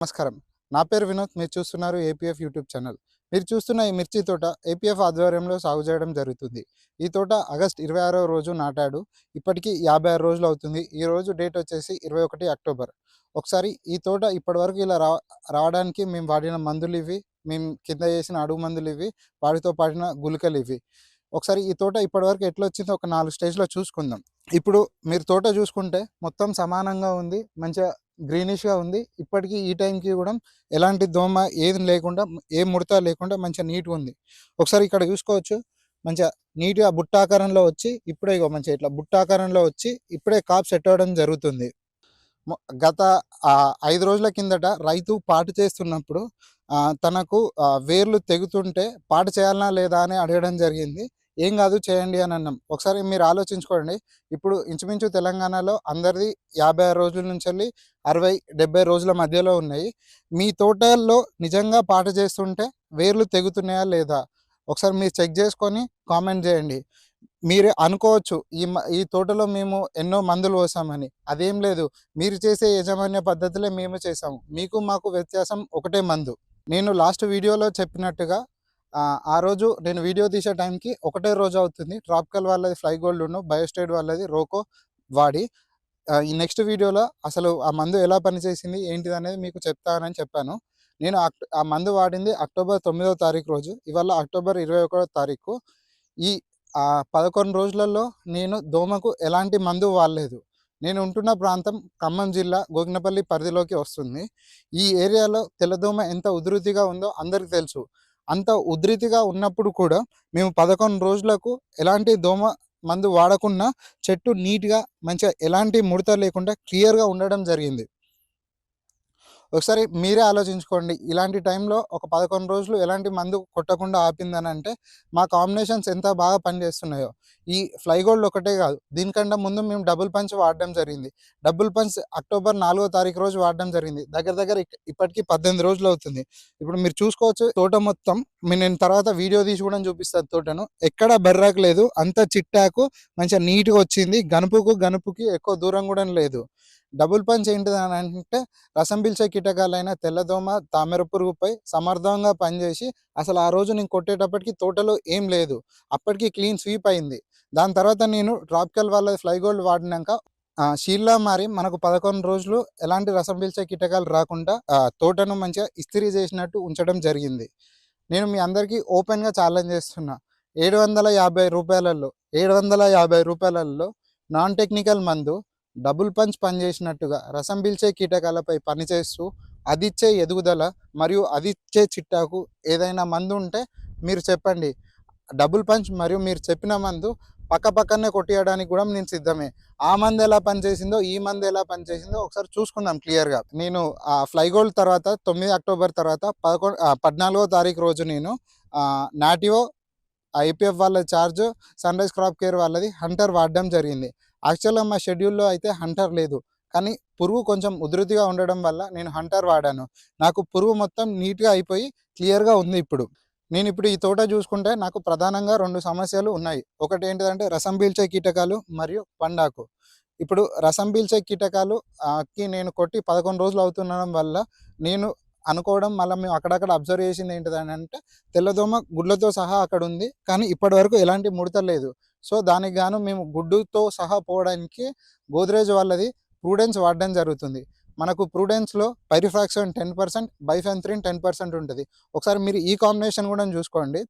నమస్కారం. నా పేరు వినోద్. మీరు చూస్తున్నారు ఏపీఎఫ్ యూట్యూబ్ ఛానల్. మీరు చూస్తున్న ఈ మిర్చి తోట ఏపీఎఫ్ ఆధ్వర్యంలో సాగు చేయడం జరుగుతుంది. ఈ తోట ఆగస్ట్ ఇరవై ఆరో రోజు నాటాడు. ఇప్పటికీ యాభై ఆరు రోజులు అవుతుంది. ఈ రోజు డేట్ వచ్చేసి ఇరవై ఒకటి అక్టోబర్. ఒకసారి ఈ తోట ఇప్పటివరకు ఇలా రా రావడానికి మేము వాడిన మందులు ఇవి మేము కింద చేసిన అడుగు మందులు ఇవి వాటితో పాడిన గులికలు ఇవి. ఒకసారి ఈ తోట ఇప్పటివరకు ఎట్లా వచ్చిందో ఒక నాలుగు స్టేజ్లో చూసుకుందాం. ఇప్పుడు మీరు తోట చూసుకుంటే మొత్తం సమానంగా ఉంది. మంచిగా గ్రీనిష్గా ఉంది. ఇప్పటికీ ఈ టైంకి కూడా ఎలాంటి దోమ ఏది లేకుండా ఏ ముడత లేకుండా మంచిగా నీట్గా ఉంది. ఒకసారి ఇక్కడ చూసుకోవచ్చు. మంచిగా నీట్గా బుట్టాకారంలో వచ్చి ఇప్పుడే ఇగో మంచిగా ఇట్లా బుట్టాకారంలో వచ్చి ఇప్పుడే కాప్ సెట్ అవ్వడం జరుగుతుంది. గత ఐదు రోజుల కిందట రైతు పాటు చేస్తున్నప్పుడు తనకు వేర్లు తెగుతుంటే పాటు చేయాలనా లేదా అని అడగడం జరిగింది. ఏం కాదు చేయండి అని అన్నాం. ఒకసారి మీరు ఆలోచించుకోండి. ఇప్పుడు ఇంచుమించు తెలంగాణలో అందరిది యాభై ఆరు రోజుల నుంచి వెళ్ళి అరవై డెబ్బై రోజుల మధ్యలో ఉన్నాయి. మీ తోటల్లో నిజంగా పాట చేస్తుంటే వేర్లు తెగుతున్నాయా లేదా? ఒకసారి మీరు చెక్ చేసుకొని కామెంట్ చేయండి. మీరు అనుకోవచ్చు ఈ మ- ఈ తోటలో మేము ఎన్నో మందులు పోసామని. అదేం లేదు. మీరు చేసే యాజమాన్య పద్ధతిలో మేము చేసాము మీకు మాకు వ్యత్యాసం ఒకటే మందు. నేను లాస్ట్ వీడియోలో చెప్పినట్టుగా ఆ, రోజు నేను వీడియో తీసే టైంకి ఒకటే రోజు అవుతుంది. ట్రాపికల్ వాళ్ళది ఫ్లై గోల్డ్ ఉన్న బయోస్టేట్ వాళ్ళది రోకో వాడి. ఈ నెక్స్ట్ వీడియోలో అసలు ఆ మందు ఎలా పనిచేసింది ఏంటిది అనేది మీకు చెప్తానని చెప్పాను. నేను ఆ మందు వాడింది అక్టోబర్ తొమ్మిదవ తారీఖు రోజు. ఇవాళ అక్టోబర్ ఇరవై ఒకటో తారీఖు. ఈ పదకొండు రోజులలో నేను దోమకు ఎలాంటి మందు వాడలేదు. నేను ఉంటున్న ప్రాంతం ఖమ్మం జిల్లా గోగినపల్లి పరిధిలోకి వస్తుంది. ఈ ఏరియాలో తెల్లదోమ ఎంత ఉధృతిగా ఉందో అందరికీ తెలుసు. అంత ఉధృతిగా ఉన్నప్పుడు కూడా మేము పదకొండు రోజులకు ఎలాంటి దోమ మందు వాడకుండా చెట్టు నీట్గా మంచిగా ఎలాంటి ముడత లేకుండా క్లియర్గా ఉండడం జరిగింది. ఒకసారి మీరే ఆలోచించుకోండి. ఇలాంటి టైంలో ఒక పదకొండు రోజులు ఎలాంటి మందు కొట్టకుండా ఆపిందని అంటే మా కాంబినేషన్స్ ఎంత బాగా పనిచేస్తున్నాయో. ఈ ఫ్లై గోల్డ్ ఒకటే కాదు దీనికంటే ముందు మేము డబుల్ పంచ్ వాడడం జరిగింది. డబుల్ పంచ్ అక్టోబర్ నాలుగో తారీఖు రోజు వాడడం జరిగింది. దగ్గర దగ్గర ఇప్పటికీ ఇప్పటికి పద్దెనిమిది రోజులు అవుతుంది. ఇప్పుడు మీరు చూసుకోవచ్చు తోట మొత్తం మీ- నేను తర్వాత వీడియో తీసి కూడా చూపిస్తాను తోటను. ఎక్కడ బెర్రాకు లేదు అంత చిట్టాకు మంచిగా నీట్గా వచ్చింది. గనుపుకు గనుపుకి ఎక్కువ దూరం కూడా లేదు. డబుల్ పంచ్ ఏంటిది అని అంటే రసం పీల్చే కీటకాలైన తెల్లదోమ తామర పురుగుపై సమర్థంగా పనిచేసి అసలు ఆ రోజు నేను కొట్టేటప్పటికి తోటలో ఏం లేదు. అప్పటికి క్లీన్ స్వీప్ అయింది. దాని తర్వాత నేను ట్రాపికల్ వాళ్ళ ఫ్లై గోల్డ్ వాడినాక షీల్లా మారి మనకు పదకొండు రోజులు ఎలాంటి రసం పీల్చే కీటకాలు రాకుండా తోటను మంచిగా ఇస్త్రీ చేసినట్టు ఉంచడం జరిగింది. నేను మీ అందరికీ ఓపెన్గా ఛాలెంజ్ చేస్తున్నా. ఏడు వందల యాభై రూపాయలలో ఏడు వందల యాభై రూపాయలలో నాన్ టెక్నికల్ మందు డబుల్ పంచ్ పనిచేసినట్టుగా రసం పీల్చే కీటకాలపై పనిచేస్తూ అదిచ్చే ఎదుగుదల మరియు అదిచ్చే చిట్టాకు ఏదైనా మందు ఉంటే మీరు చెప్పండి. డబుల్ పంచ్ మరియు మీరు చెప్పిన మందు పక్క పక్కనే కొట్టేయడానికి కూడా నేను సిద్ధమే. ఆ మందు ఎలా పనిచేసిందో ఈ మందు ఎలా పనిచేసిందో ఒకసారి చూసుకుందాం క్లియర్గా. నేను ఆ ఫ్లై గోల్డ్ తర్వాత తొమ్మిది అక్టోబర్ తర్వాత పదకొండు పద్నాలుగో తారీఖు రోజు నేను నాటివో ఐపీఎఫ్ వాళ్ళ charge sunrise crop care వాళ్ళది హంటర్ వాడడం జరిగింది. యాక్చువల్గా మా షెడ్యూల్లో అయితే హంటర్ లేదు. కానీ పురుగు కొంచెం ఉధృతిగా ఉండడం వల్ల నేను హంటర్ వాడాను. నాకు పురుగు మొత్తం నీట్గా అయిపోయి క్లియర్గా ఉంది ఇప్పుడు. నేను ఇప్పుడు ఈ తోట చూసుకుంటే నాకు ప్రధానంగా రెండు సమస్యలు ఉన్నాయి. ఒకటి ఏంటిదంటే రసం పీల్చే కీటకాలు మరియు పండాకు. ఇప్పుడు రసం పీల్చే కీటకాలు కి నేను కొట్టి పదకొండు రోజులు అవుతుండడం వల్ల నేను అనుకోవడం మళ్ళీ మేము అక్కడక్కడ అబ్జర్వ్ చేసింది ఏంటిదని అంటే తెల్లదోమ గుడ్లతో సహా అక్కడ ఉంది. కానీ ఇప్పటి వరకు ఎలాంటి ముడత లేదు. సో దానికి గాను మేము గుడ్డుతో సహా పోవడానికి గోద్రేజ్ వాళ్ళది ప్రూడెన్స్ వాడడం జరుగుతుంది. మనకు ప్రూడెన్స్లో pyriproxyfen ten percent bifenthrin ten percent ఉంటుంది. ఒకసారి మీరు ఈ కాంబినేషన్ కూడా చూసుకోండి.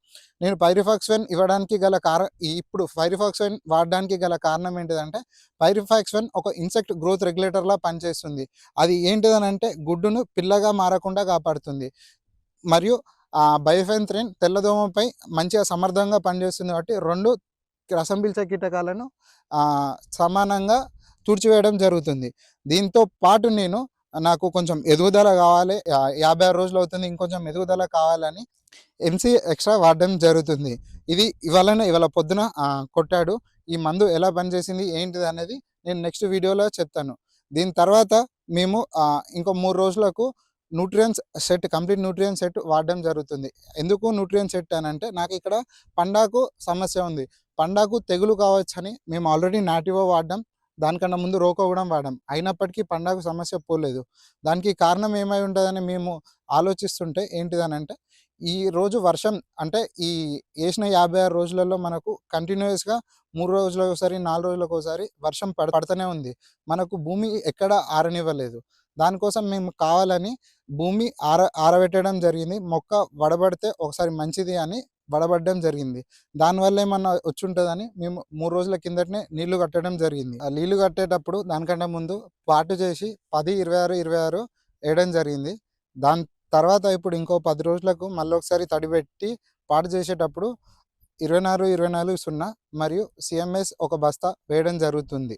నేను పైరిఫాక్స్వెన్ ఇవ్వడానికి గల కార ఇప్పుడు పైరిఫాక్స్వెన్ వాడడానికి గల కారణం ఏంటిదంటే పైరిఫాక్స్వెన్ ఒక ఇన్సెక్ట్ గ్రోత్ రెగ్యులేటర్లా పనిచేస్తుంది. అది ఏంటిదనంటే గుడ్డును పిల్లగా మారకుండా కాపాడుతుంది. మరియు ఆ బయోఫెన్త్రిన్ తెల్లదోమపై మంచిగా సమర్థంగా పనిచేస్తుంది కాబట్టి రెండు రసం పీల్చే కీటకాలను సమానంగా తుడిచివేయడం జరుగుతుంది. దీంతో పాటు నేను నాకు కొంచెం ఎదుగుదల కావాలి యాభై ఆరు రోజులు అవుతుంది ఇంకొంచెం ఎదుగుదల కావాలని ఎంసీ ఎక్స్ట్రా వాడడం జరుగుతుంది. ఇది ఇవాళనే ఇవాళ పొద్దున కొట్టాడు. ఈ మందు ఎలా పనిచేసింది ఏంటిది అనేది నేను నెక్స్ట్ వీడియోలో చెప్తాను. దీని తర్వాత మేము ఇంకో మూడు రోజులకు nutrients set complete nutrient set వాడడం జరుగుతుంది. ఎందుకు న్యూట్రియన్ సెట్ అని అంటే నాకు ఇక్కడ పండాకు సమస్య ఉంది. పండాకు తెగులు కావచ్చని మేము ఆల్రెడీ నాటివో వాడడం దానికన్నా ముందు రోకో కూడా వాడాం అయినప్పటికీ పండగ సమస్య పోలేదు. దానికి కారణం ఏమై ఉంటుందని మేము ఆలోచిస్తుంటే ఏంటిదనంటే ఈ రోజు వర్షం అంటే ఈ వేసిన యాభై ఆరు రోజులలో మనకు కంటిన్యూస్గా మూడు రోజులకు ఒకసారి నాలుగు రోజులకు ఒకసారి వర్షం పడ పడుతూనే ఉంది. మనకు భూమి ఎక్కడ ఆరనివ్వలేదు. దానికోసం మేము కావాలని భూమి ఆర ఆరబెట్టడం జరిగింది. మొక్క వడబడితే ఒకసారి మంచిది అని వడబడడం జరిగింది. దానివల్ల ఏమన్నా వచ్చి ఉంటుందని మేము మూడు రోజుల కిందటనే నీళ్ళు కట్టడం జరిగింది. ఆ నీళ్ళు కట్టేటప్పుడు దానికంటే ముందు పాటు చేసి పది ఇరవై ఆరు ఇరవై ఆరు వేయడం జరిగింది. దాని తర్వాత ఇప్పుడు ఇంకో పది రోజులకు మళ్ళీ ఒకసారి తడిపెట్టి పాడు చేసేటప్పుడు ఇరవై నాలుగు ఇరవై నాలుగు సున్నా మరియు సిఎంఎస్ ఒక బస్తా వేయడం జరుగుతుంది.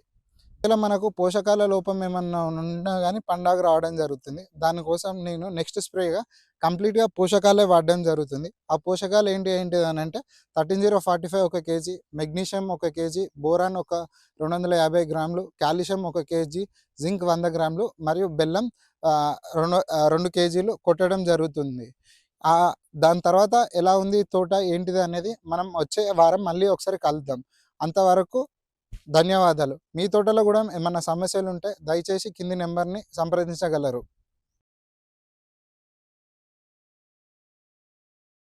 ఇలా మనకు పోషకాల లోపం ఏమన్నా ఉన్నా కానీ పండాగ రావడం జరుగుతుంది. దానికోసం నేను నెక్స్ట్ స్ప్రేగా కంప్లీట్గా పోషకాలే వాడడం జరుగుతుంది. ఆ పోషకాలు ఏంటి ఏంటి అని అంటే థర్టీన్ జీరో ఫార్టీ ఫైవ్ ఒక కేజీ మెగ్నీషియం ఒక కేజీ బోరాన్ ఒక రెండు వందల యాభై గ్రాములు కాల్షియం ఒక కేజీ జింక్ వంద గ్రాములు మరియు బెల్లం రెండు రెండు కేజీలు కొట్టడం జరుగుతుంది. దాని తర్వాత ఎలా ఉంది తోట ఏంటిది అనేది మనం వచ్చే వారం మళ్ళీ ఒకసారి కలుద్దాం. అంతవరకు ధన్యవాదాలు. మీ తోటలో కూడా ఏమన్నా సమస్యలు ఉంటే దయచేసి కింది నెంబర్ని సంప్రదించగలరు.